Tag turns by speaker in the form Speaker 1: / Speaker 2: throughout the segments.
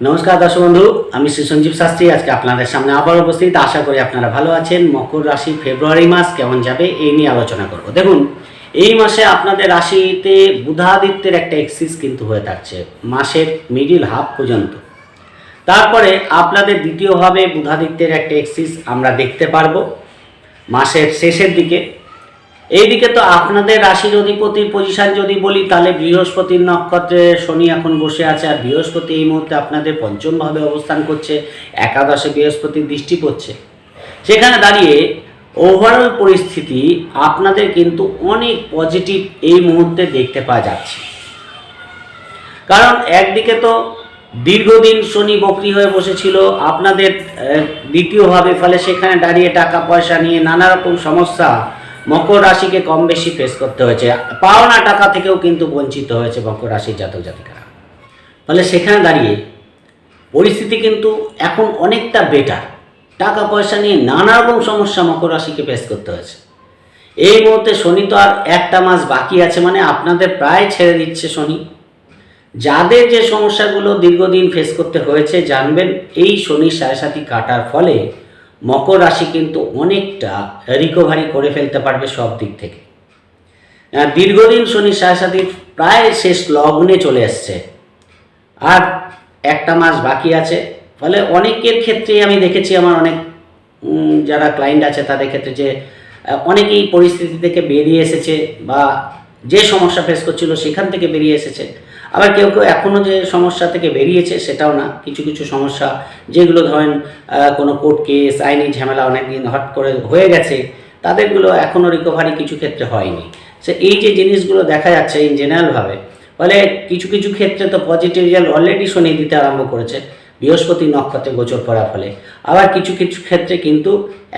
Speaker 1: নমস্কার দর্শক বন্ধু, আমি শ্রী সঞ্জীব শাস্ত্রী। আজকে আপনাদের সামনে আবার উপস্থিত। আশা করি আপনারা ভালো আছেন। মকর রাশি ফেব্রুয়ারি মাস কেমন যাবে এই নিয়ে আলোচনা করব। দেখুন, এই মাসে আপনাদের রাশিতে বুধাদিত্যের একটা এক্সিস কিন্তু হয়ে থাকছে, মাসের মিডিল হাফ পর্যন্ত। তারপরে আপনাদের দ্বিতীয়ভাবে বুধাদিত্যের একটা এক্সিস আমরা দেখতে পারব, মাসের শেষের দিকে। এইদিকে তো আপনাদের রাশির অধিপতির পজিশন যদি বলি, তাহলে বৃহস্পতির নক্ষত্রে শনি এখন বসে আছে, আর বৃহস্পতি এই মুহূর্তে আপনাদের পঞ্চমভাবে অবস্থান করছে, একাদশে বৃহস্পতির দৃষ্টি পড়ছে। সেখানে দাঁড়িয়ে ওভারঅল পরিস্থিতি আপনাদের কিন্তু অনেক পজিটিভ এই মুহূর্তে দেখতে পাওয়া যাচ্ছে। কারণ একদিকে তো দীর্ঘদিন শনি বকরি হয়ে বসেছিল, আপনাদের দ্বিতীয়ভাবে ফলে সেখানে দাঁড়িয়ে টাকা পয়সা নিয়ে নানা রকম সমস্যা মকর রাশিকে কম বেশি ফেস করতে হয়েছে। পাওনা টাকা থেকেও কিন্তু বঞ্চিত হয়েছে মকর রাশির জাতক জাতিকারা। ফলে সেখানে দাঁড়িয়ে পরিস্থিতি কিন্তু এখন অনেকটা বেটার টাকা পয়সা নিয়ে নানা রকম সমস্যা মকর রাশিকে ফেস করতে হয়েছে। এই মুহূর্তে শনি তো আর একটা মাস বাকি আছে মানে আপনাদের প্রায় ছেড়ে দিচ্ছে শনি। যাদের যে সমস্যাগুলো দীর্ঘদিন ফেস করতে হয়েছে, জানবেন এই শনির সাড়ে সাথী কাটার ফলে মকর রাশি কিন্তু অনেকটা রিকভারি করে ফেলতে পারবে সব দিক থেকে। দীর্ঘদিন সাড়ে সাথী প্রায় শেষ লগ্নে চলে এসছে। আর একটা মাস বাকি আছে। ফলে অনেকের ক্ষেত্রেই আমি দেখেছি আমার অনেক যারা ক্লায়েন্ট আছে তাদের ক্ষেত্রে যে অনেকেই পরিস্থিতি থেকে বেরিয়ে এসেছে বা যে সমস্যা ফেস করছিল সেখান থেকে বেরিয়ে এসেছে। আবার কেউ কেউ এখনও যে সমস্যা থেকে বেরিয়েছে সেটাও না। কিছু কিছু সমস্যা যেগুলো ধরেন কোনো কোর্ট কেস আইনি ঝামেলা অনেক দিন হট করে হয়ে গেছে, তাদেরগুলো এখনও রিকভারি কিছু ক্ষেত্রে হয়নি। সে এই যে জিনিসগুলো দেখা যাচ্ছে ইন জেনারেলভাবে ফলে কিছু কিছু ক্ষেত্রে তো পজিটিভ রেজাল্ট অলরেডি শনি দিতে আরম্ভ করেছে। বৃহস্পতি নক্ষত্রে গোচর করার ফলে। আবার কিছু কিছু ক্ষেত্রে কিন্তু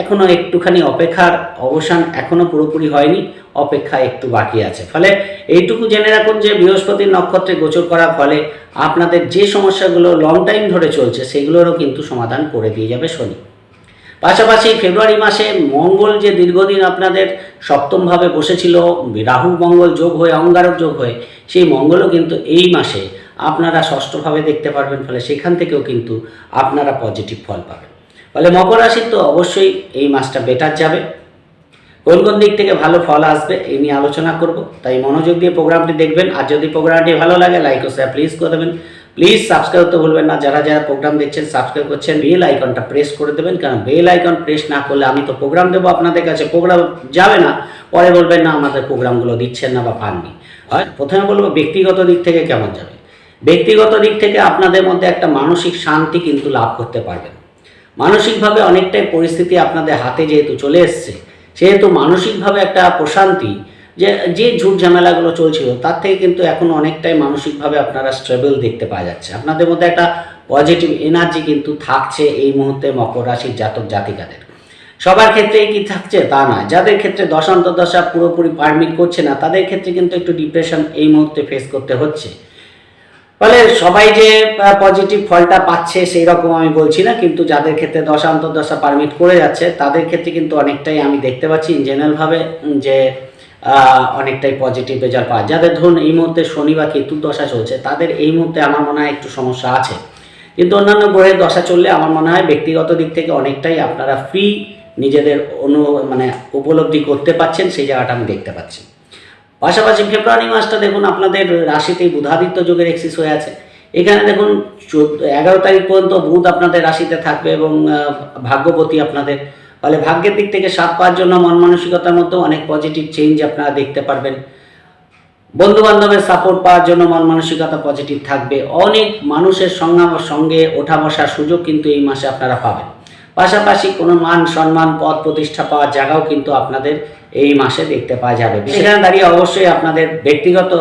Speaker 1: এখনও একটুখানি অপেক্ষার অবসান এখনও পুরোপুরি হয়নি, অপেক্ষা একটু বাকি আছে। ফলে এইটুকু জেনে রাখুন যে বৃহস্পতির নক্ষত্রে গোচর করার ফলে আপনাদের যে সমস্যাগুলো লং টাইম ধরে চলছে, সেগুলোরও কিন্তু সমাধান করে দিয়ে যাবে শনি। পাশাপাশি ফেব্রুয়ারি মাসে মঙ্গল যে দীর্ঘদিন আপনাদের সপ্তমভাবে বসেছিল, রাহু মঙ্গল যোগ হয়ে, অঙ্গারক যোগ হয়ে, সেই মঙ্গলও কিন্তু এই মাসে আপনারা ষষ্ঠভাবে দেখতে পারবেন, ফলে সেখান থেকেও কিন্তু আপনারা পজিটিভ ফল পাবেন। ফলে মকর রাশির তো অবশ্যই এই মাসটা বেটার যাবে। কোন কোন দিক থেকে ভালো ফল আসবে, এই নিয়ে আলোচনা করব। তাই মনোযোগ দিয়ে প্রোগ্রামটি দেখবেন, আর যদি প্রোগ্রামটি ভালো লাগে লাইক ও শেয়ার প্লিজ করে দেবেন। প্লিজ সাবস্ক্রাইব করতে ভুলবেন না, যারা যারা প্রোগ্রাম দেখছেন সাবস্ক্রাইব করছেন বেল আইকনটা প্রেস করে দেবেন। কারণ বেল আইকন প্রেস না করলে আমি তো প্রোগ্রাম দেবো আপনাদের কাছে প্রোগ্রাম যাবে না। পরে বলবেন, না, আমাদের প্রোগ্রামগুলো দিচ্ছেন না বা পাননি। প্রথমে বলব ব্যক্তিগত দিক থেকে কেমন যাবে? ব্যক্তিগত দিক থেকে আপনাদের মধ্যে একটা মানসিক শান্তি কিন্তু লাভ করতে পারবেন। মানসিকভাবে অনেকটাই পরিস্থিতি আপনাদের হাতে যেহেতু চলে এসছে, সেহেতু মানসিকভাবে একটা প্রশান্তি যে যে ঝুট ঝামেলাগুলো চলছিল, তার থেকে কিন্তু এখন অনেকটাই মানসিকভাবে আপনারা স্টেবল দেখতে পাওয়া যাচ্ছে। আপনাদের মধ্যে একটা পজিটিভ এনার্জি কিন্তু থাকছে এই মুহূর্তে মকর রাশির জাতক জাতিকাদের। সবার ক্ষেত্রে কি থাকছে তা না যাদের ক্ষেত্রে দশান্ত দশা পুরোপুরি পারমিট করছে না, তাদের ক্ষেত্রে কিন্তু একটু ডিপ্রেশন এই মুহূর্তে ফেস করতে হচ্ছে। ফলে সবাই যে পজিটিভ ফলটা পাচ্ছে সেই রকম আমি বলছি না, কিন্তু যাদের ক্ষেত্রে দশা, অন্তর্দশা পারমিট করে যাচ্ছে, তাদের ক্ষেত্রে কিন্তু অনেকটাই আমি দেখতে পাচ্ছি ইন জেনারেলভাবে যে অনেকটাই পজিটিভ রেজাল্ট পাওয়া যাদের ধরুন এই মুহূর্তে শনি বা কেতুর দশা চলছে, তাদের এই মুহূর্তে আমার মনে হয় একটু সমস্যা আছে। কিন্তু অন্যান্য গ্রহের দশা চললে আমার মনে হয় ব্যক্তিগত দিক থেকে অনেকটাই আপনারা ফ্রি নিজেদের অনু মানে উপলব্ধি করতে পাচ্ছেন সেই জায়গাটা আমি দেখতে পাচ্ছি। পাশাপাশি ফেব্রুয়ারি মাসটা দেখুন আপনাদের রাশিতেই বুধাদিত্য যোগের এক্সিস হয়ে আছে। এখানে দেখুন এগারো তারিখ পর্যন্ত বুধ আপনাদের রাশিতে থাকবে এবং আহ, ভাগ্যবতী আপনাদের। ফলে ভাগ্যের দিক থেকে সাত পাওয়ার জন্য মন মানসিকতার মধ্যেও অনেক পজিটিভ চেঞ্জ আপনারা দেখতে পারবেন। বন্ধু বান্ধবের সাপোর্ট পাওয়ার জন্য মন মানসিকতা পজিটিভ থাকবে। অনেক মানুষের সঙ্গে ওঠা বসার সুযোগ কিন্তু এই মাসে আপনারা পাবেন। পাশাপাশি কোনো মান সম্মান পদ প্রতিষ্ঠা পাওয়ার জায়গাও কিন্তু আপনাদের এই মাসে দেখতে পাওয়া যাবে। সেখানে দাঁড়িয়ে অবশ্যই আপনাদের ব্যক্তিগত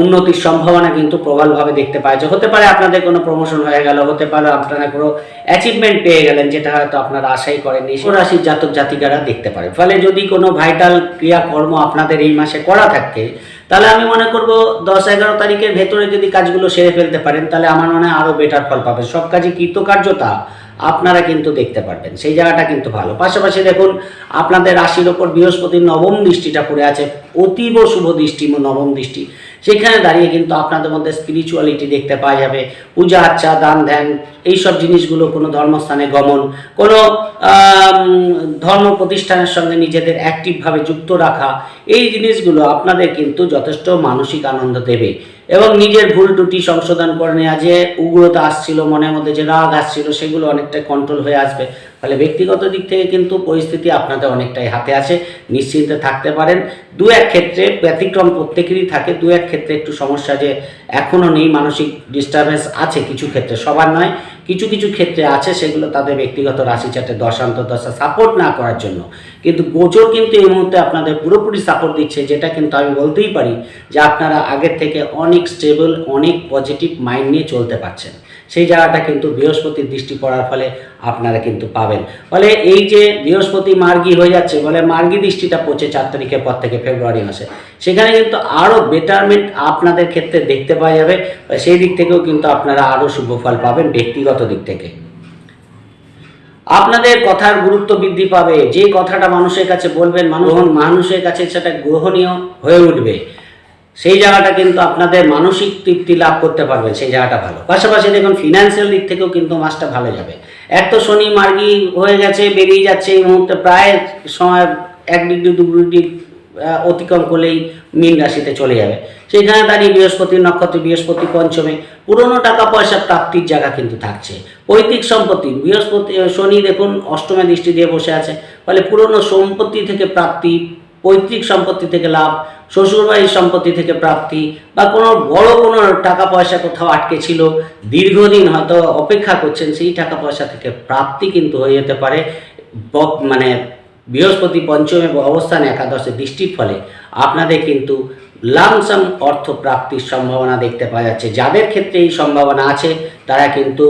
Speaker 1: উন্নতির সম্ভাবনা কিন্তু প্রবলভাবে দেখতে পাওয়া যায়। হতে পারে আপনাদের কোনো প্রমোশন হয়ে গেল হতে পারে আপনারা কোনো অ্যাচিভমেন্ট পেয়ে গেলেন যেটা হয়তো আপনারা আশাই করেননি। রাশির জাতক জাতিকারা দেখতে পারে। ফলে যদি কোনো ভাইটাল ক্রিয়াকর্ম আপনাদের এই মাসে করা থাকে তাহলে আমি মনে করব দশ এগারো তারিখের ভেতরে যদি কাজগুলো সেরে ফেলতে পারেন তাহলে আমার মনে হয় আরও বেটার ফল পাবে সব কাজে কৃতকার্যতা আপনারা কিন্তু দেখতে পারবেন। সেই জায়গাটা কিন্তু ভালো। পাশাপাশি দেখুন, আপনাদের রাশির ওপর বৃহস্পতির নবম দৃষ্টিটা পড়ে আছে। অতীব শুভ দৃষ্টি, নবম দৃষ্টি। সেখানে দাঁড়িয়ে কিন্তু আপনাদের মধ্যে স্পিরিচুয়ালিটি দেখতে পাওয়া যাবে। পূজা আচ্ছা দান, ধ্যান, এইসব জিনিসগুলো কোনো ধর্মস্থানে গমন, কোনো ধর্ম প্রতিষ্ঠানের সঙ্গে নিজেদের অ্যাক্টিভভাবে যুক্ত রাখা, এই জিনিসগুলো আপনাদের কিন্তু যথেষ্ট মানসিক আনন্দ দেবে। এবং নিজের ভুল ত্রুটি সংশোধন করে নেওয়া যে উগ্রতা আসছিল, মনের মধ্যে যে রাগ আসছিল, সেগুলো অনেকটা কন্ট্রোল হয়ে আসবে। ফলে ব্যক্তিগত দিক থেকে কিন্তু পরিস্থিতি আপনাদের অনেকটাই হাতে আছে। নিশ্চিন্তে থাকতে পারেন। দু এক ক্ষেত্রে ব্যতিক্রম প্রত্যেকেরই থাকে। দু এক ক্ষেত্রে একটু সমস্যা যে এখনও নেই, মানসিক ডিস্টারবেন্স আছে কিছু ক্ষেত্রে, সবার নয়। কিছু কিছু ক্ষেত্রে আছে সেগুলো তাদের ব্যক্তিগত রাশি চাটে দশান্ত দশা সাপোর্ট না করার জন্য। কিন্তু গোচর কিন্তু এই মুহূর্তে আপনাদের পুরোপুরি সাপোর্ট দিচ্ছে, যেটা কিন্তু আমি বলতেই পারি যে আপনারা আগের থেকে অনেক স্টেবল অনেক পজিটিভ মাইন্ড নিয়ে চলতে পারছেন। সেই জায়গাটা কিন্তু বৃহস্পতির দৃষ্টি পড়ার ফলে আপনারা কিন্তু পাবেন। ফলে এই যে বৃহস্পতি মার্গী হয়ে যাচ্ছে বলে মার্গী দৃষ্টিটা পড়ছে চার তারিখের পর থেকে ফেব্রুয়ারি মাসে। সেখানে কিন্তু আরও বেটারমেন্ট আপনাদের ক্ষেত্রে দেখতে পাওয়া যাবে। সেই দিক থেকেও কিন্তু আপনারা আরও শুভ ফল পাবেন ব্যক্তিগত দিক থেকে। আপনাদের কথার গুরুত্ব বৃদ্ধি পাবে। যে কথাটা মানুষের কাছে বলবেন, মানুষ মানুষের কাছে সেটা গ্রহণীয় হয়ে উঠবে। সেই জায়গাটা কিন্তু আপনাদের মানসিক তৃপ্তি লাভ করতে পারবেন সেই জায়গাটা ভালো। পাশাপাশি দেখুন ফিনান্সিয়াল দিক থেকেও কিন্তু মাসটা ভালো যাবে। এক তো শনি মার্গি হয়ে গেছে, বেরিয়ে যাচ্ছে এই মুহূর্তে, প্রায় সময় এক ডিগ্রি, দু ডিগ্রি অতিক্রম করলেই মীন রাশিতে চলে যাবে। সেখানে দাঁড়িয়ে বৃহস্পতি নক্ষত্র, বৃহস্পতি পঞ্চমে, পুরনো টাকা পয়সা প্রাপ্তির জায়গা কিন্তু থাকছে। পৈতৃক সম্পত্তি, বৃহস্পতি, শনি দেখুন, অষ্টমে দৃষ্টি দিয়ে বসে আছে। ফলে পুরনো সম্পত্তি থেকে প্রাপ্তি পৈতৃক সম্পত্তি থেকে লাভ, শ্বশুরবাড়ির সম্পত্তি থেকে প্রাপ্তি বা কোনো বড় কোনো টাকা পয়সা কোথাও আটকে ছিল, দীর্ঘদিন হয়তো অপেক্ষা করছেন, সেই টাকা পয়সা থেকে প্রাপ্তি কিন্তু হয়ে যেতে পারে। মানে বৃহস্পতি পঞ্চমে অবস্থানে একাদশে দৃষ্টির ফলে আপনাদের কিন্তু লামসাম অর্থ প্রাপ্তির সম্ভাবনা দেখতে পাওয়া যাচ্ছে। যাদের ক্ষেত্রে এই সম্ভাবনা আছে, তারা কিন্তু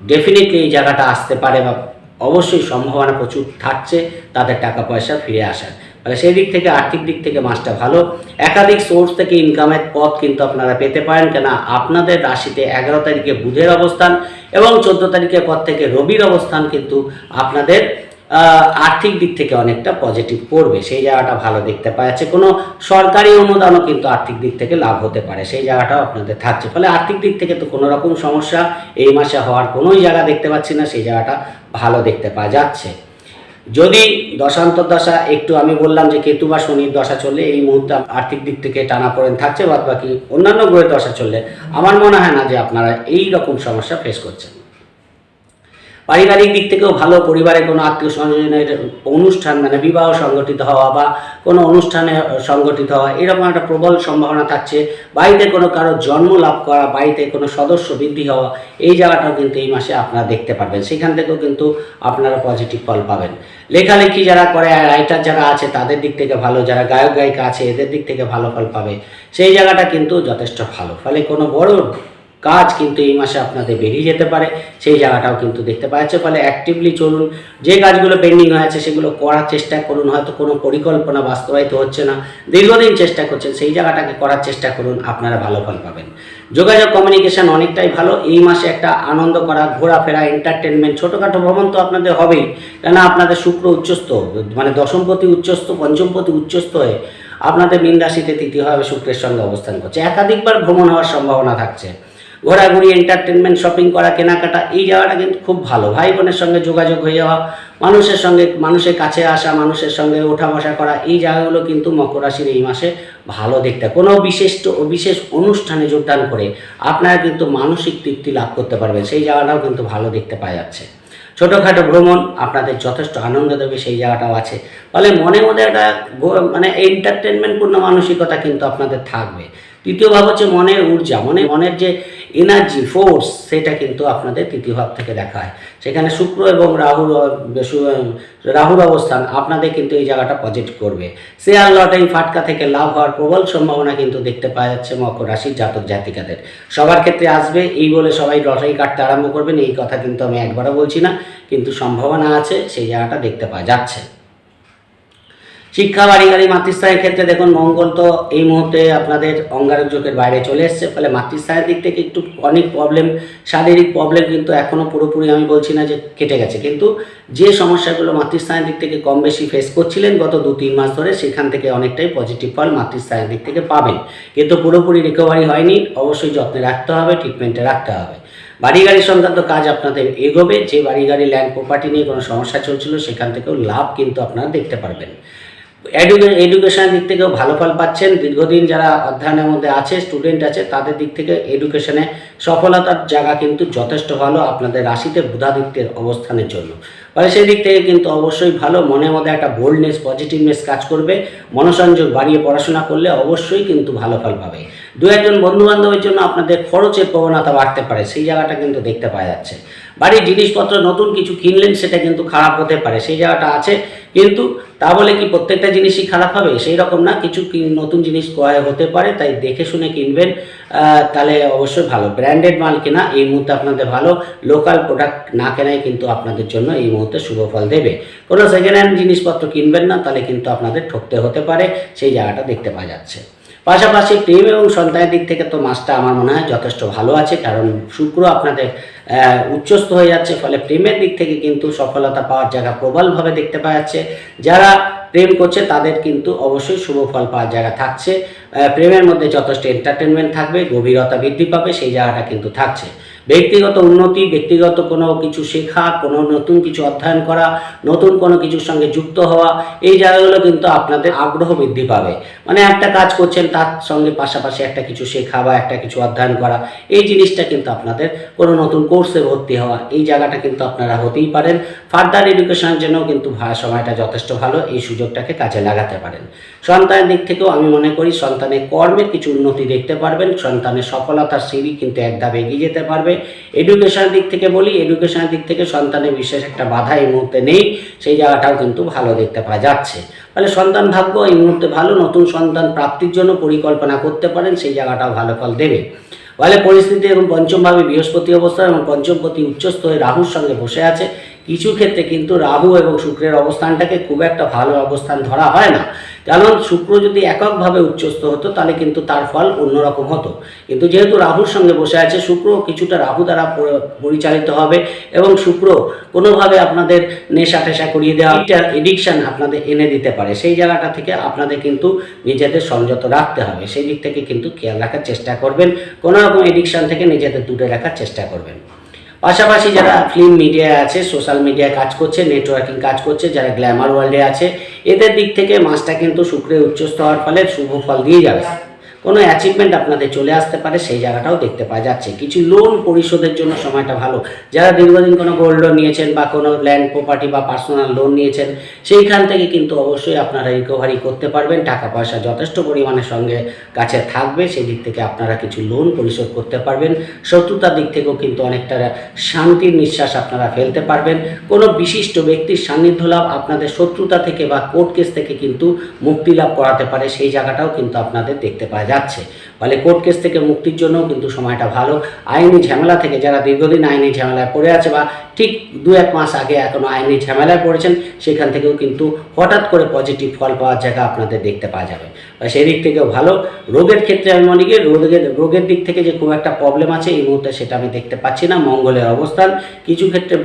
Speaker 1: ডেফিনেটলি এই জায়গাটা আসতে পারে বা অবশ্যই সম্ভাবনা প্রচুর থাকছে, তাদের টাকা পয়সা ফিরে আসার। ফলে সেই দিক থেকে আর্থিক দিক থেকে মাসটা ভালো। একাধিক সোর্স থেকে ইনকামের পথ কিন্তু আপনারা পেতে পারেন কেন আপনাদের রাশিতে এগারো তারিখে বুধের অবস্থান এবং চোদ্দ তারিখের পর থেকে রবির অবস্থান কিন্তু আপনাদের আর্থিক দিক থেকে অনেকটা পজিটিভ করবে সেই জায়গাটা ভালো দেখতে পাওয়া যাচ্ছে। কোনো সরকারি অনুদানও কিন্তু আর্থিক দিক থেকে লাভ হতে পারে। সেই জায়গাটাও আপনাদের থাকছে। ফলে আর্থিক দিক থেকে তো কোনো রকম সমস্যা এই মাসে হওয়ার কোনোই জায়গা দেখতে পাচ্ছি না। সেই জায়গাটা ভালো দেখতে পাওয়া যাচ্ছে। যদি দশান্তর দশা একটু আমি বললাম যে কেতু বা শনির দশা চললে এই মুহূর্তে আর্থিক দিক থেকে টানা পড়েন থাকছে বাদ বাকি অন্যান্য গ্রহের দশা চললে, আমার মনে হয় না যে আপনারা এই রকম সমস্যা ফেস করছেন। পারিবারিক দিক থেকেও ভালো পরিবারে কোনো আত্মীয় স্বজনের অনুষ্ঠান মানে বিবাহ সংগঠিত হওয়া বা কোনো অনুষ্ঠানে সংগঠিত হওয়া, এরকম একটা প্রবল সম্ভাবনা থাকছে। বাড়িতে কোনো কারও জন্ম লাভ করা, বাড়িতে কোনো সদস্য বৃদ্ধি হওয়া, এই জায়গাটাও কিন্তু এই মাসে আপনারা দেখতে পারবেন। সেখান থেকেও কিন্তু আপনারা পজিটিভ ফল পাবেন। লেখালেখি যারা করে রাইটার যারা আছে, তাদের দিক থেকে ভালো, যারা গায়ক গায়িকা আছে, এদের দিক থেকে ভালো ফল পাবে। সেই জায়গাটা কিন্তু যথেষ্ট ভালো। ফলে কোনো বড় কাজ কিন্তু এই মাসে আপনাদের বেরিয়ে যেতে পারে। সেই জায়গাটাও কিন্তু দেখতে পাওয়া যাচ্ছে ফলে অ্যাক্টিভলি চলুন, যে কাজগুলো পেন্ডিং হয়ে আছে সেগুলো করার চেষ্টা করুন। হয়তো কোনো পরিকল্পনা বাস্তবায়িত হচ্ছে না। দীর্ঘদিন চেষ্টা করছেন, সেই জায়গাটাকে করার চেষ্টা করুন, আপনারা ভালো ফল পাবেন। যোগাযোগ কমিউনিকেশন অনেকটাই ভালো। এই মাসে একটা আনন্দ করা, ঘোরাফেরা এন্টারটেনমেন্ট ছোটোখাটো ভ্রমণ তো আপনাদের হবেই। কেন আপনাদের শুক্র উচ্চস্থ মানে দশমপতি উচ্চস্থ, পঞ্চমপতি উচ্চস্থ হয়ে আপনাদের মীন রাশিতে তৃতীয়ভাবে শুক্রের সঙ্গে অবস্থান করছে। একাধিকবার ভ্রমণ হওয়ার সম্ভাবনা থাকছে। ঘোরাঘুরি এন্টারটেনমেন্ট শপিং করা, কেনাকাটা, এই জায়গাটা কিন্তু খুব ভালো। ভাই বোনের সঙ্গে যোগাযোগ হয়ে যাওয়া, মানুষের সঙ্গে, মানুষের কাছে আসা, মানুষের সঙ্গে ওঠা বসা করা, এই জায়গাগুলো কিন্তু মকর রাশির এই মাসে ভালো দেখতে। কোনো বিশেষ বিশেষ অনুষ্ঠানে যোগদান করে আপনারা কিন্তু মানসিক তৃপ্তি লাভ করতে পারবেন। সেই জায়গাটাও কিন্তু ভালো দেখতে পাওয়া যাচ্ছে। ছোটোখাটো ভ্রমণ আপনাদের যথেষ্ট আনন্দ দেবে, সেই জায়গাটাও আছে। ফলে মনের মধ্যে একটা মানে এন্টারটেনমেন্টপূর্ণ মানসিকতা কিন্তু আপনাদের থাকবে। তৃতীয় ভাব হচ্ছে মনের ঊর্জা, মনে, মনের যে এনার্জি ফোর্স সেটা কিন্তু আপনাদের তৃতীয় ভাব থেকে দেখা হয়। সেখানে শুক্র এবং রাহুর রাহুর অবস্থান আপনাদের কিন্তু এই জায়গাটা পজিটিভ করবে। শেয়ার লটারি ফাটকা থেকে লাভ হওয়ার প্রবল সম্ভাবনা কিন্তু দেখতে পাওয়া যাচ্ছে মকর রাশির জাতক জাতিকাদের। সবার ক্ষেত্রে আসবে, এই বলে সবাই লটারি কাটতে আরম্ভ করবেন, এই কথা কিন্তু আমি একবারও বলছি না, কিন্তু সম্ভাবনা আছে, সেই জায়গাটা দেখতে পাওয়া যাচ্ছে। শিক্ষা বাড়ি গাড়ি মাতৃস্থানের ক্ষেত্রে দেখুন, মঙ্গল তো এই মুহূর্তে আপনাদের অঙ্গারক যোগের বাইরে চলে এসছে, ফলে মাতৃস্থানের দিক থেকে একটু অনেক প্রবলেম শারীরিক প্রবলেম কিন্তু এখনও পুরোপুরি আমি বলছি না যে কেটে গেছে। কিন্তু যে সমস্যাগুলো মাতৃস্থানের দিক থেকে কম বেশি ফেস করছিলেন গত দু তিন মাস ধরে, সেখান থেকে অনেকটাই পজিটিভ ফল মাতৃস্থানের দিক থেকে পাবেন। কিন্তু পুরোপুরি রিকভারি হয়নি, অবশ্যই যত্নে রাখতে হবে ট্রিটমেন্টে রাখতে হবে। বাড়ি গাড়ি সংক্রান্ত কাজ আপনাদের এগোবে, যে বাড়ি গাড়ি ল্যান্ড প্রপার্টি নিয়ে কোনো সমস্যা চলছিল, সেখান থেকেও লাভ কিন্তু আপনারা দেখতে পারবেন। এডুকেশনের দিক থেকেও ভালো ফল পাচ্ছেন। দীর্ঘদিন যারা অধ্যয়নের মধ্যে আছে স্টুডেন্ট আছে, তাদের দিক থেকে এডুকেশনে সফলতার জায়গা কিন্তু যথেষ্ট ভালো আপনাদের রাশিতে বুধাদিত্যের অবস্থানের জন্য। ফলে সেই দিক থেকে কিন্তু অবশ্যই ভালো। মনের মধ্যে একটা বোল্ডনেস পজিটিভনেস কাজ করবে। মনোসংযোগ বাড়িয়ে পড়াশোনা করলে অবশ্যই কিন্তু ভালো ফল পাবে। দু একজন বন্ধু বান্ধবের জন্য আপনাদের খরচের প্রবণতা বাড়তে পারে। সেই জায়গাটা কিন্তু দেখতে পাওয়া যাচ্ছে। বাড়ির জিনিসপত্র, নতুন কিছু কিনলেন, সেটা কিন্তু খারাপ হতে পারে। সেই জায়গাটা আছে, কিন্তু তা বলে কি প্রত্যেকটা জিনিসই খারাপ হবে? সেই রকম না, কিছু নতুন জিনিস ক্রয় হতে পারে, তাই দেখে শুনে কিনবেন। তাহলে অবশ্যই ভালো। ব্র্যান্ডেড মাল কেনা, এই মুহূর্তে আপনাদের ভালো। লোকাল প্রোডাক্ট না কেনাই কিন্তু আপনাদের জন্য এই মুহূর্তে শুভ ফল দেবে। কোনো সেকেন্ড হ্যান্ড জিনিসপত্র কিনবেন না, তাহলে কিন্তু আপনাদের ঠকতে হতে পারে। সেই জায়গাটা দেখতে পাওয়া যাচ্ছে। পাশাপাশি প্রেম এবং সন্তানের দিক থেকে তো মাসটা আমার মনে হয় যথেষ্ট ভালো আছে, কারণ শুক্র আপনাদের উচ্চস্ত হয়ে যাচ্ছে, ফলে প্রেমের দিক থেকে কিন্তু সফলতা পাওয়ার জায়গা প্রবলভাবে দেখতে পাওয়া যাচ্ছে। যারা প্রেম করছে, তাদের কিন্তু অবশ্যই শুভ ফল পাওয়ার জায়গা থাকছে। প্রেমের মধ্যে যথেষ্ট এন্টারটেনমেন্ট থাকবে, গভীরতা বৃদ্ধি পাবে, সেই জায়গাটা কিন্তু থাকছে। ব্যক্তিগত উন্নতি, ব্যক্তিগত কোনো কিছু শেখা, কোনো নতুন কিছু অধ্যয়ন করা, নতুন কোনো কিছুর সঙ্গে যুক্ত হওয়া, এই জায়গাগুলো কিন্তু আপনাদের আগ্রহ বৃদ্ধি পাবে। মানে একটা কাজ করছেন, তার সঙ্গে পাশাপাশি একটা কিছু শেখা বা একটা কিছু অধ্যয়ন করা, এই জিনিসটা কিন্তু আপনাদের কোনো নতুন কোর্সে ভর্তি হওয়া, এই জায়গাটা কিন্তু আপনারা হতেই পারেন। ফার্দার এডুকেশনের জন্য কিন্তু সময়টা যথেষ্ট ভালো, এই সুযোগটাকে কাজে লাগাতে পারেন। সন্তানের দিক থেকেও আমি মনে করি, সন্তানের কর্মের কিছু উন্নতি দেখতে পারবেন, সন্তানের সফলতার সিঁড়ি কিন্তু এক ধাপ এগিয়ে যেতে পারবে এডুকেশনের দিক থেকে বলি এডুকেশনের দিক থেকে সন্তানের বিশেষ একটা বাধা এই মুহূর্তে নেই। সেই জায়গাটাও কিন্তু ভালো দেখতে পাওয়া যাচ্ছে। ফলে সন্তান ভাগ্য এই মুহূর্তে ভালো, নতুন সন্তান প্রাপ্তির জন্য পরিকল্পনা করতে পারেন, সেই জায়গাটাও ভালো ফল দেবে। ফলে পরিস্থিতি এবং পঞ্চমভাবে বৃহস্পতি অবস্থা এবং পঞ্চমপতি উচ্চস্থ হয়ে রাহুর সঙ্গে বসে আছে। কিছু ক্ষেত্রে কিন্তু রাহু এবং শুক্রের অবস্থানটাকে খুব একটা ভালো অবস্থান ধরা হয় না। কারণ শুক্র যদি এককভাবে উচ্চস্থ হতো, তাহলে কিন্তু তার ফল অন্যরকম হতো। কিন্তু যেহেতু রাহুর সঙ্গে বসে আছে, শুক্র কিছুটা রাহু দ্বারা পরিচালিত হবে এবং শুক্র কোনোভাবে আপনাদের নেশা টেশা করিয়ে দেওয়া এডিকশান আপনাদের এনে দিতে পারে। সেই জায়গাটা থেকে আপনাদের কিন্তু নিজেদের সংযত রাখতে হবে। সেই দিক থেকে কিন্তু খেয়াল রাখার চেষ্টা করবেন। কোনো রকম এডিকশন থেকে নিজেদের দূরে রাখার চেষ্টা করবেন। পাশাপাশি যারা ফিল্ম মিডিয়ায় আছে সোশ্যাল মিডিয়ায় কাজ করছে নেটওয়ার্কিং কাজ করছে, যারা গ্ল্যামার ওয়ার্ল্ডে আছে, এদের দিক থেকে মাসটা কিন্তু শুক্রে উচ্চস্থ হওয়ার ফলে শুভ ফল দিয়ে যাবে। কোনো অ্যাচিভমেন্ট আপনাদের চলে আসতে পারে, সেই জায়গাটাও দেখতে পাওয়া যাচ্ছে। কিছু লোন পরিশোধের জন্য সময়টা ভালো। যারা দীর্ঘদিন কোনো গোল্ড লোন নিয়েছেন বা কোনো ল্যান্ড প্রপার্টি বা পার্সোনাল লোন নিয়েছেন, সেইখান থেকে কিন্তু অবশ্যই আপনারা রিকভারি করতে পারবেন। টাকা পয়সা যথেষ্ট পরিমাণের সঙ্গে কাছে থাকবে সেই দিক থেকে আপনারা কিছু লোন পরিশোধ করতে পারবেন। শত্রুতার দিক থেকেও কিন্তু অনেকটা শান্তির নিঃশ্বাস আপনারা ফেলতে পারবেন। কোনো বিশিষ্ট ব্যক্তির সান্নিধ্য লাভ আপনাদের শত্রুতা থেকে বা কোর্ট কেস থেকে কিন্তু মুক্তি লাভ করাতে পারে, সেই জায়গাটাও কিন্তু আপনাদের দেখতে পাওয়া যাচ্ছে। ফলে কোর্ট কেস থেকে মুক্তির জন্য কিন্তু সময়টা ভালো। আইনি ঝামেলা থেকে যারা দীর্ঘদিন আইনি ঝামেলায় পড়ে আছে বা ঠিক দু এক মাস আগে এখনও আইনি ঝামেলায় পড়েছেন, সেখান থেকেও কিন্তু হঠাৎ করে পজিটিভ ফল পাওয়ার জায়গা আপনাদের দেখতে পাওয়া যাবে। সেই দিক থেকেও ভালো। রোগের ক্ষেত্রে আমি মনে করি রোগের রোগের দিক থেকে যে খুব একটা প্রবলেম আছে, এই মুহূর্তে সেটা আমি দেখতে পাচ্ছি না। মঙ্গলের অবস্থান। কিছু ক্ষেত্রে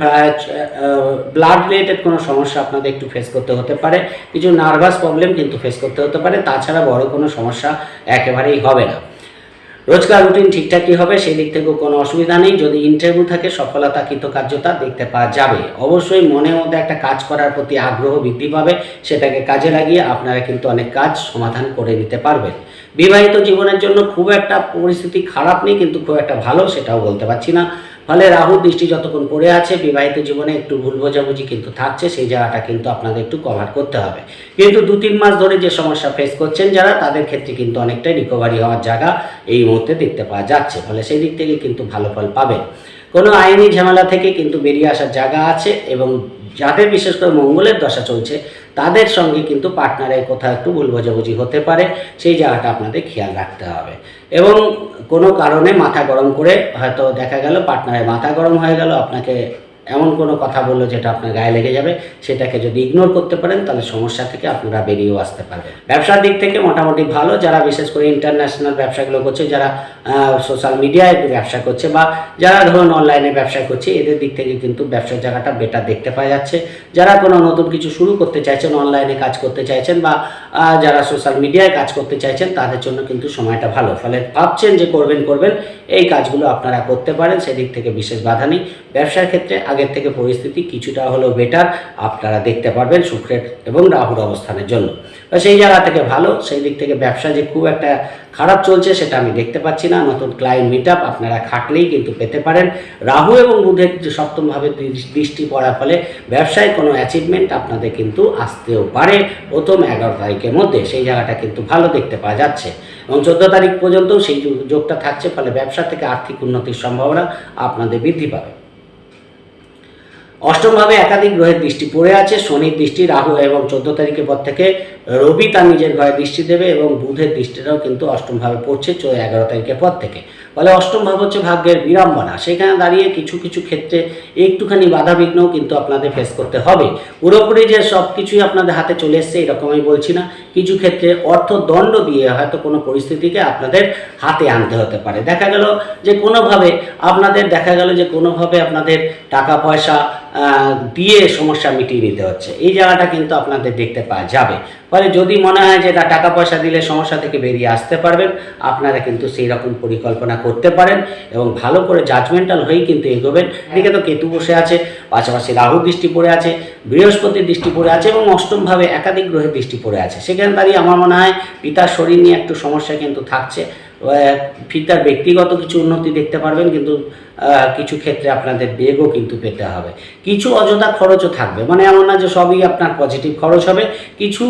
Speaker 1: ব্লাড রিলেটেড কোনো সমস্যা আপনাদের একটু ফেস করতে হতে পারে। কিছু নার্ভাস প্রবলেম কিন্তু ফেস করতে হতে পারে। তাছাড়া বড় কোনো সমস্যা একেবারেই হবে না। রোজকার রুটিন ঠিকঠাকই হবে সেই দিক থেকেও কোনো অসুবিধা নেই। যদি ইন্টারভিউ থাকে সফলতা কৃতকার্যতা দেখতে পাওয়া যাবে। অবশ্যই মনের মধ্যে একটা কাজ করার প্রতি আগ্রহ বৃদ্ধি পাবে, সেটাকে কাজে লাগিয়ে আপনারা কিন্তু অনেক কাজ সমাধান করে নিতে পারবেন। বিবাহিত জীবনের জন্য খুব একটা পরিস্থিতি খারাপ নেই, কিন্তু খুব একটা ভালো, সেটাও বলতে পারছি না। ফলে রাহুর দৃষ্টি যতক্ষণ পড়ে আছে, বিবাহিত জীবনে একটু ভুল বোঝাবুঝি কিন্তু থাকছে, সেই জায়গাটা কিন্তু আপনাদের একটু কভার করতে হবে। কিন্তু দু তিন মাস ধরে যে সমস্যা ফেস করছেন যারা, তাদের ক্ষেত্রে কিন্তু অনেকটাই রিকভারি হওয়ার জায়গা এই মুহূর্তে দেখতে পাওয়া যাচ্ছে। ফলে সেই দিক থেকে কিন্তু ভালো ফল পাবেন। কোনো আইনি ঝামেলা থেকে কিন্তু বেরিয়ে আসার জায়গা আছে এবং যাদের বিশেষ করে মঙ্গলের দশা চলছে তাদের সঙ্গে কিন্তু পার্টনারের কোথাও একটু ভুল বোঝাবুঝি হতে পারে, সেই জায়গাটা আপনাদের খেয়াল রাখতে হবে। এবং কোনো কারণে মাথা গরম করে হয়তো দেখা গেল পার্টনারের মাথা গরম হয়ে গেল, আপনাকে এমন কোনো কথা বলল যেটা আপনার গায়ে লেগে যাবে, সেটাকে যদি ইগনোর করতে পারেন, তাহলে সমস্যা থেকে আপনারা বেরিয়েও আসতে পারবেন। ব্যবসার দিক থেকে মোটামুটি ভালো, যারা বিশেষ করে ইন্টারন্যাশনাল ব্যবসাগুলো করছে, যারা সোশ্যাল মিডিয়ায় ব্যবসা করছে, বা যারা ধরুন অনলাইনে ব্যবসা করছে, এদের দিক থেকে কিন্তু ব্যবসার জায়গাটা বেটার দেখতে পাওয়া যাচ্ছে। যারা কোনো নতুন কিছু শুরু করতে চাইছেন অনলাইনে কাজ করতে চাইছেন, বা যারা সোশ্যাল মিডিয়ায় কাজ করতে চাইছেন, তাদের জন্য কিন্তু সময়টা ভালো। ফলে ভাবছেন যে করবেন করবেন, এই কাজগুলো আপনারা করতে পারেন, সেদিক থেকে বিশেষ বাধা নেই। ব্যবসার ক্ষেত্রে আগের থেকে পরিস্থিতি কিছুটা হলেও বেটার আপনারা দেখতে পারবেন শুক্রের এবং রাহুর অবস্থানের জন্য। সেই জায়গা থেকে ভালো, সেই দিক থেকে ব্যবসা যে খুব একটা খারাপ চলছে সেটা আমি দেখতে পাচ্ছি না। নতুন ক্লায়েন্ট মিট আপ আপনারা খাটলেই কিন্তু পেতে পারেন। রাহু এবং বুধের যে সপ্তমভাবে দৃষ্টি পড়ার ফলে ব্যবসায় কোনো অ্যাচিভমেন্ট আপনাদের কিন্তু আসতেও পারে। প্রথম এগারো তারিখের মধ্যে সেই জায়গাটা কিন্তু ভালো দেখতে পাওয়া যাচ্ছে। এবং চোদ্দ তারিখ পর্যন্ত সেই যোগটা থাকছে, ফলে ব্যবসা থেকে আর্থিক উন্নতির সম্ভাবনা আপনাদের বৃদ্ধি পাবে। অষ্টমভাবে একাধিক গ্রহের দৃষ্টি পড়ে আছে, শনির দৃষ্টি রাহু এবং চোদ্দ তারিখের পর থেকে রবি তার নিজের ঘরে দৃষ্টি দেবে এবং বুধের দৃষ্টিটাও কিন্তু অষ্টমভাবে পড়ছে চো এগারো তারিখের পর থেকে। ফলে অষ্টম ভাব হচ্ছে ভাগ্যের বিড়ম্বনা। সেখানে দাঁড়িয়ে কিছু কিছু ক্ষেত্রে একটুখানি বাধা বিঘ্নও কিন্তু আপনাদের ফেস করতে হবে। পুরোপুরি যে সব কিছুই আপনাদের হাতে চলে এসছে, এরকম আমি বলছি না। কিছু ক্ষেত্রে অর্থ দণ্ড দিয়ে হয়তো কোনো পরিস্থিতিকে আপনাদের হাতে আনতে হতে পারে। দেখা গেল যে কোনোভাবে আপনাদের, দেখা গেল যে কোনোভাবে আপনাদের টাকা পয়সা দিয়ে সমস্যা মিটিয়ে নিতে হচ্ছে। এই জায়গাটা কিন্তু আপনাদের দেখতে পাওয়া যাবে। ফলে যদি মনে হয় যে টাকা পয়সা দিলে সমস্যা থেকে বেরিয়ে আসতে পারবেন আপনারা কিন্তু সেই রকম পরিকল্পনা করতে পারেন এবং ভালো করে জাজমেন্টাল হয়েই কিন্তু এগোবেন। এদিকে তো কেতু বসে আছে পাশাপাশি রাহু দৃষ্টি পড়ে আছে বৃহস্পতির দৃষ্টি পড়ে আছে এবং অষ্টমভাবে একাধিক গ্রহের দৃষ্টি পড়ে আছে। সেখানে দাঁড়িয়ে আমার মনে হয় পিতার শরীর নিয়ে একটু সমস্যা কিন্তু থাকছে। পিতার ব্যক্তিগত কিছু উন্নতি দেখতে পারবেন, কিন্তু কিছু ক্ষেত্রে আপনাদের বেগও কিন্তু পেতে হবে। কিছু অযথা খরচও থাকবে। মানে এমন না যে সবই আপনার পজিটিভ খরচ হবে, কিছু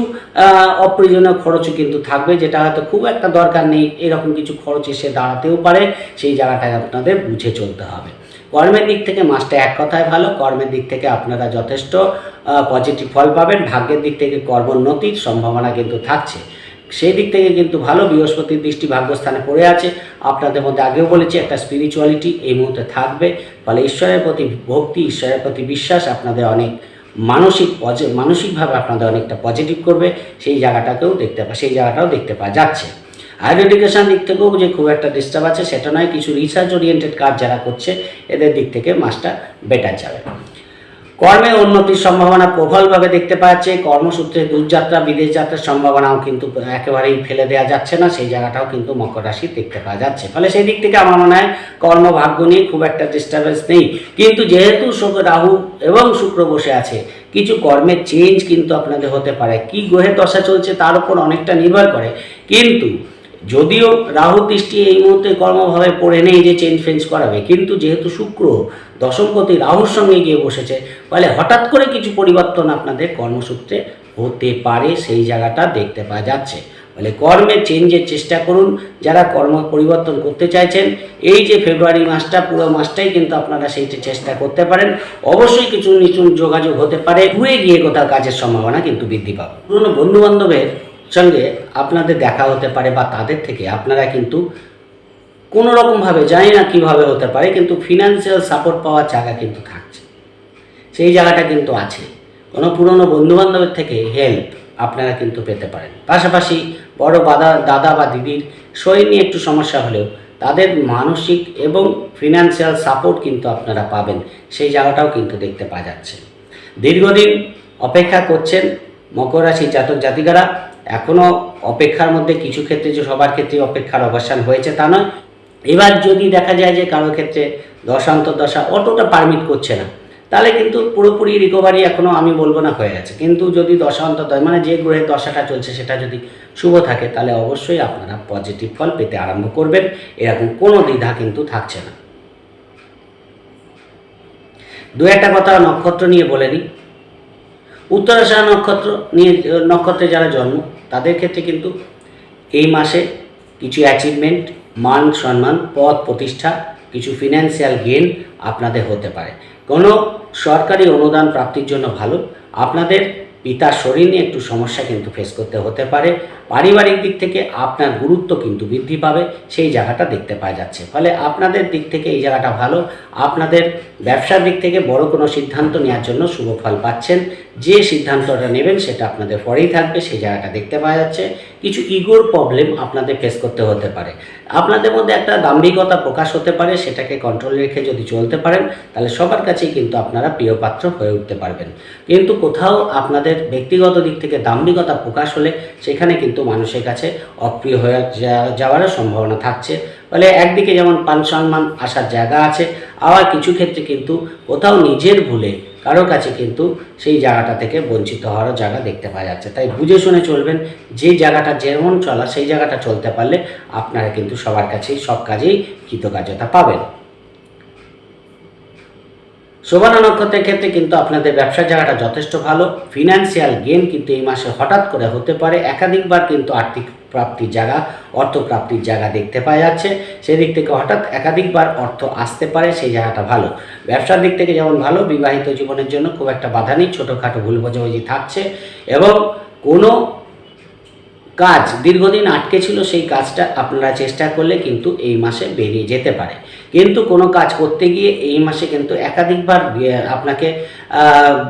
Speaker 1: অপ্রয়োজনীয় খরচও কিন্তু থাকবে, যেটা হয়তো খুব একটা দরকার নেই, এরকম কিছু খরচ এসে দাঁড়াতেও পারে, সেই জায়গাটায় আপনাদের বুঝে চলতে হবে। কর্মের দিক থেকে মাসটা এক কথায় ভালো, কর্মের দিক থেকে আপনারা যথেষ্ট পজিটিভ ফল পাবেন, ভাগ্যের দিক থেকে কর্মোন্নতির সম্ভাবনা কিন্তু থাকছে। সেই দিক থেকে কিন্তু ভালো বৃহস্পতির দৃষ্টি ভাগ্যস্থানে পড়ে আছে। আপনাদের মধ্যে আগেও বলেছি, একটা স্পিরিচুয়ালিটি এই মুহূর্তে থাকবে। ফলে ঈশ্বরের প্রতি ভক্তি, ঈশ্বরের প্রতি বিশ্বাস আপনাদের অনেক মানসিক মানসিকভাবে আপনাদের অনেকটা পজিটিভ করবে। সেই জায়গাটাকেও দেখতে পা, সেই জায়গাটাও দেখতে পাওয়া যাচ্ছে। হায়ার এডুকেশন দিক থেকেও যে খুব একটা ডিস্টার্ব আছে, সেটা নয়, কিছু রিসার্চ ওরিয়েন্টেড কাজ যারা করছে, এদের দিক থেকে মাসটা বেটার যাবে। কর্মে উন্নতির সম্ভাবনা প্রবলভাবে দেখতে পাওয়া যাচ্ছে কর্মসূত্রে দূরযাত্রা, বিদেশ যাত্রার সম্ভাবনাও কিন্তু একেবারেই ফেলে দেওয়া যাচ্ছে না। সেই জায়গাটাও কিন্তু মকর রাশি দেখতে পাওয়া যাচ্ছে। ফলে সেই দিক থেকে আমার মনে হয় কর্মভাগ্য নিয়ে খুব একটা ডিস্টারবেন্স নেই। কিন্তু যেহেতু রাহু এবং শুক্র বসে আছে, কিছু কর্মের চেঞ্জ কিন্তু আপনাদের হতে পারে। কি গ্রহের দশা চলছে তার উপর অনেকটা নির্ভর করে। কিন্তু যদিও রাহু দৃষ্টি এই মুহূর্তে কর্মভাবে পড়ে নেই যে চেঞ্জ ফেঞ্জ করাবে, কিন্তু যেহেতু শুক্র দশমপতি রাহুর সঙ্গে গিয়ে বসেছে, ফলে হঠাৎ করে কিছু পরিবর্তন আপনাদের কর্মসূত্রে হতে পারে, সেই জায়গাটা দেখতে পাওয়া যাচ্ছে। ফলে কর্মে চেঞ্জের চেষ্টা করুন, যারা কর্ম পরিবর্তন করতে চাইছেন, এই যে ফেব্রুয়ারি মাসটা, পুরো মাসটাই কিন্তু আপনারা সেইটা চেষ্টা করতে পারেন, অবশ্যই কিছু নিচু যোগাযোগ হতে পারে, ঘুরে গিয়ে কোথাও কাজের সম্ভাবনা কিন্তু বৃদ্ধি পাবে। পুরনো বন্ধু বান্ধবের সঙ্গে আপনাদের দেখা হতে পারে বা তাদের থেকে আপনারা কিন্তু কোনো রকমভাবে, জানি না কীভাবে হতে পারে, কিন্তু ফিনান্সিয়াল সাপোর্ট পাওয়ার জায়গা কিন্তু থাকছে। সেই জায়গাটা কিন্তু আছে। কোনো পুরনো বন্ধুবান্ধবের থেকে হেল্প আপনারা কিন্তু পেতে পারেন। পাশাপাশি বড় বাদা, দাদা বা দিদির শরীর নিয়ে একটু সমস্যা হলেও তাদের মানসিক এবং ফিনান্সিয়াল সাপোর্ট কিন্তু আপনারা পাবেন। সেই জায়গাটাও কিন্তু দেখতে পাওয়া যাচ্ছে। দীর্ঘদিন অপেক্ষা করছেন মকর রাশি জাতক জাতিকারা। এখনও অপেক্ষার মধ্যে কিছু ক্ষেত্রে যে সবার ক্ষেত্রে অপেক্ষার অবসান হয়েছে তা নয়। এবার যদি দেখা যায় যে কারও ক্ষেত্রে দশান্তর দশা অতটা পারমিট করছে না, তাহলে কিন্তু পুরোপুরি রিকভারি এখনও আমি বলব না হয়ে গেছে। কিন্তু যদি দশান্তর দয় মানে যে গ্রহের দশাটা চলছে সেটা যদি শুভ থাকে, তাহলে অবশ্যই আপনারা পজিটিভ ফল পেতে আরম্ভ করবেন। এরকম কোনো দ্বিধা কিন্তু থাকছে না। দু একটা কথা নক্ষত্র নিয়ে বলে নিই। উত্তরাশা নক্ষত্র নিয়ে, নক্ষত্রে যারা জন্ম তাদের ক্ষেত্রে কিন্তু এই মাসে কিছু অ্যাচিভমেন্ট মান সম্মান পদ প্রতিষ্ঠা, কিছু ফিনান্সিয়াল গেন আপনাদের হতে পারে। কোনো সরকারি অনুদান প্রাপ্তির জন্য ভালো, আপনাদের পিতার শরীর নিয়ে একটু সমস্যা কিন্তু ফেস করতে হতে পারে। পারিবারিক দিক থেকে আপনার গুরুত্ব কিন্তু বৃদ্ধি পাবে, সেই জায়গাটা দেখতে পাওয়া যাচ্ছে। ফলে আপনাদের দিক থেকে এই জায়গাটা ভালো, আপনাদের ব্যবসার দিক থেকে বড় কোনো সিদ্ধান্ত নেওয়ার জন্য শুভ ফল পাচ্ছেন। যে সিদ্ধান্তটা নেবেন সেটা আপনাদের পরেই থাকবে, সেই জায়গাটা দেখতে পাওয়া যাচ্ছে। কিছু ইগোর প্রবলেম আপনাদের ফেস করতে হতে পারে। আপনাদের মধ্যে একটা দাম্ভিকতা প্রকাশ হতে পারে, সেটাকে কন্ট্রোল রেখে যদি চলতে পারেন, তাহলে সবার কাছেই কিন্তু আপনারা প্রিয় পাত্র হয়ে উঠতে পারবেন। কিন্তু কোথাও আপনাদের ব্যক্তিগত দিক থেকে দাম্ভিকতা প্রকাশ হলে, সেখানে কিন্তু মানুষের কাছে অপ্রিয় হয়ে যাওয়ারও সম্ভাবনা থাকছে। ফলে একদিকে যেমন পান সম্মান আসার জায়গা আছে, আবার কিছু ক্ষেত্রে কিন্তু কোথাও নিজের ভুলে কারও কাছে কিন্তু সেই জায়গাটা থেকে বঞ্চিত হওয়ারও জায়গা দেখতে পাওয়া যাচ্ছে। তাই বুঝে শুনে চলবেন, যে জায়গাটা যেমন চলা, সেই জায়গাটা চলতে পারলে আপনারা কিন্তু সবার কাছেই, সব কাজেই কৃতকার্যতা পাবেন। শোভানা নক্ষত্রের ক্ষেত্রে কিন্তু আপনাদের ব্যবসার জায়গাটা যথেষ্ট ভালো। ফিনান্সিয়াল গেন কিন্তু এই মাসে হঠাৎ করে হতে পারে। একাধিকবার কিন্তু আর্থিক প্রাপ্তির জায়গা, অর্থ প্রাপ্তির জায়গা দেখতে পাওয়া যাচ্ছে। সেদিক থেকে হঠাৎ একাধিকবার অর্থ আসতে পারে, সেই জায়গাটা ভালো। ব্যবসার দিক থেকে যেমন ভালো, বিবাহিত জীবনের জন্য খুব একটা বাধা নেই, ছোটোখাটো ভুল বোঝাবুঝি থাকছে এবং কোনো কাজ দীর্ঘদিন আটকে ছিল, সেই কাজটা আপনারা চেষ্টা করলে কিন্তু এই মাসে বেরিয়ে যেতে পারে। কিন্তু কোনো কাজ করতে গিয়ে এই মাসে কিন্তু একাধিকবার আপনাকে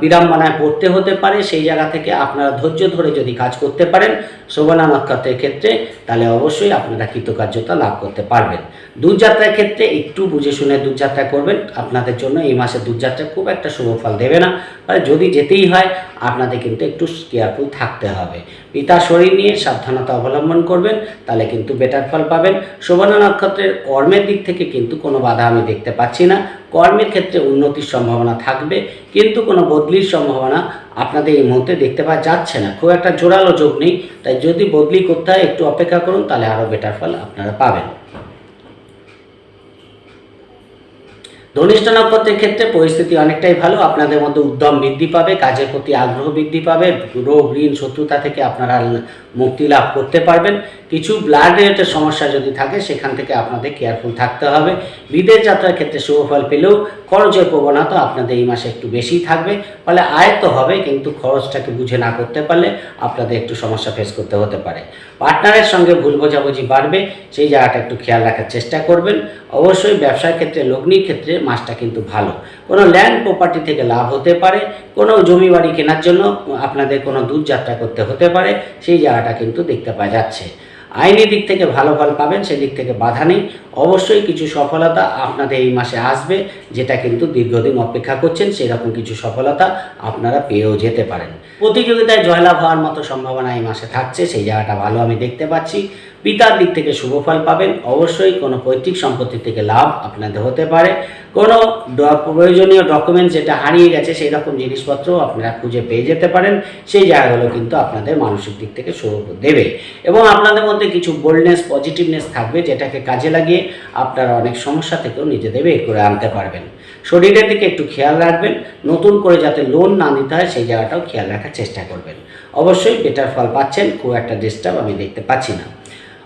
Speaker 1: বিড়ম্বনায় পড়তে হতে পারে, সেই জায়গা থেকে আপনারা ধৈর্য ধরে যদি কাজ করতে পারেন, শোভনা নক্ষত্রের ক্ষেত্রে, তাহলে অবশ্যই আপনারা কৃতকার্যতা লাভ করতে পারবেন। দূরযাত্রার ক্ষেত্রে একটু বুঝে শুনে দূরযাত্রা করবেন। আপনাদের জন্য এই মাসে দূরযাত্রা খুব একটা শুভ ফল দেবে না। আর যদি যেতেই হয়, আপনাদের কিন্তু একটু কেয়ারফুল থাকতে হবে। পিতার শরীর নিয়ে সাবধানতা অবলম্বন করবেন, তাহলে কিন্তু বেটার ফল পাবেন। শোভনা নক্ষত্রের কর্মের দিক থেকে কিন্তু কোনো বাধা আমি দেখতে পাচ্ছি না। কর্মের ক্ষেত্রে উন্নতির সম্ভাবনা থাকবে, কিন্তু কোনো বদলির সম্ভাবনা আপনাদের এই মুহূর্তে দেখতে পাওয়া যাচ্ছে না। খুব একটা জোরালো যোগ নেই, তাই যদি বদলি করতে হয়, একটু অপেক্ষা করুন, তাহলে আরও বেটার ফল আপনারা পাবেন। ধনিষ্ঠ নক্ষত্রের ক্ষেত্রে পরিস্থিতি অনেকটাই ভালো, আপনাদের মধ্যে উদ্যম বৃদ্ধি পাবে, কাজের প্রতি আগ্রহ বৃদ্ধি পাবে রোগ ঋণ শত্রুতা থেকে আপনারা মুক্তি লাভ করতে পারবেন। কিছু ব্লাড রিলেটেড সমস্যা যদি থাকে, সেখান থেকে আপনাদের কেয়ারফুল থাকতে হবে। বিদেশ যাত্রার ক্ষেত্রে শুভ ফল পেলেও খরচের প্রবণতা আপনাদের এই মাসে একটু বেশি থাকবে। ফলে আয় তো হবে, কিন্তু খরচটাকে বুঝে না করতে পারলে আপনাদের একটু সমস্যা ফেস করতে হতে পারে। পার্টনারের সঙ্গে ভুল বোঝাবুঝি বাড়বে, সেই জায়গাটা একটু খেয়াল রাখার চেষ্টা করবেন। অবশ্যই ব্যবসার ক্ষেত্রে, লগ্নির ক্ষেত্রে মাসটা কিন্তু ভালো। কোনো ল্যান্ড প্রপার্টি থেকে লাভ হতে পারে, কোনো জমি বাড়ি কেনার জন্য আপনাদের কোনো দূর যাত্রা করতে হতে পারে, সেই জায়গাটা কিন্তু দেখতে পাওয়া যাচ্ছে। আইনি দিক থেকে ভালো ফল পাবেন, সেদিক থেকে বাধা নেই। অবশ্যই কিছু সফলতা আপনাদের এই মাসে আসবে, যেটা কিন্তু দীর্ঘদিন অপেক্ষা করছেন সেই রকম কিছু সফলতা আপনারা পেয়েও যেতে পারেন। প্রতিযোগিতায় জয়লাভ হওয়ার মতো সম্ভাবনা এই মাসে থাকছে, সেই জায়গাটা ভালো আমি দেখতে পাচ্ছি। পিতার দিক থেকে শুভ ফল পাবেন। অবশ্যই কোনো পৈতৃক সম্পত্তি থেকে লাভ আপনাদের হতে পারে। কোনো প্রয়োজনীয় ডকুমেন্ট যেটা হারিয়ে গেছে, সেই রকম জিনিসপত্র আপনারা খুঁজে পেয়ে যেতে পারেন। সেই জায়গাগুলো কিন্তু আপনাদের মানসিক দিক থেকে শুভ দেবে। এবং আপনাদের মধ্যে কিছু বোল্ডনেস পজিটিভনেস থাকবে, যেটাকে কাজে লাগিয়ে আপনারা অনেক সমস্যা থেকেও নিজেদের বের করে আনতে পারবেন। শরীরের দিকে একটু খেয়াল রাখবেন। নতুন করে যাতে লোন না নিতে হয়, সেই জায়গাটাও খেয়াল রাখার চেষ্টা করবেন। অবশ্যই বেটার ফল পাচ্ছেন, খুব একটা ডিস্টার্ব আমি দেখতে পাচ্ছি না।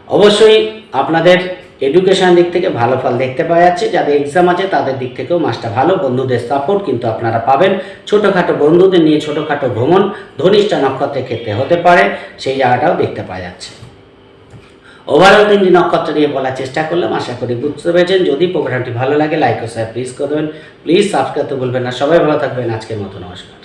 Speaker 1: অবশ্যই আপনাদের এডুকেশন দিক থেকে ভালো ফল দেখতে পাওয়া যাচ্ছে। যাদের এক্সাম আছে, তাদের দিক থেকেও মাসটা ভালো। বন্ধুদের সাপোর্ট কিন্তু আপনারা পাবেন। ছোটোখাটো বন্ধুদের নিয়ে ছোটোখাটো ভ্রমণ ধনিষ্ঠ নক্ষত্রের ক্ষেত্রে হতে পারে। সেই জায়গাটাও দেখতে পাওয়া যাচ্ছে। ওভারঅল তিনটি নক্ষত্র নিয়ে বলার চেষ্টা করলাম। আশা করি বুঝতে পেরেছেন। যদি প্রোগ্রামটি ভালো লাগে লাইক ও শেয়ার প্লিজ করবেন প্লিজ সাবস্ক্রাইব তো বলবেন না। সবাই ভালো থাকবেন। আজকের মতো নমস্কার।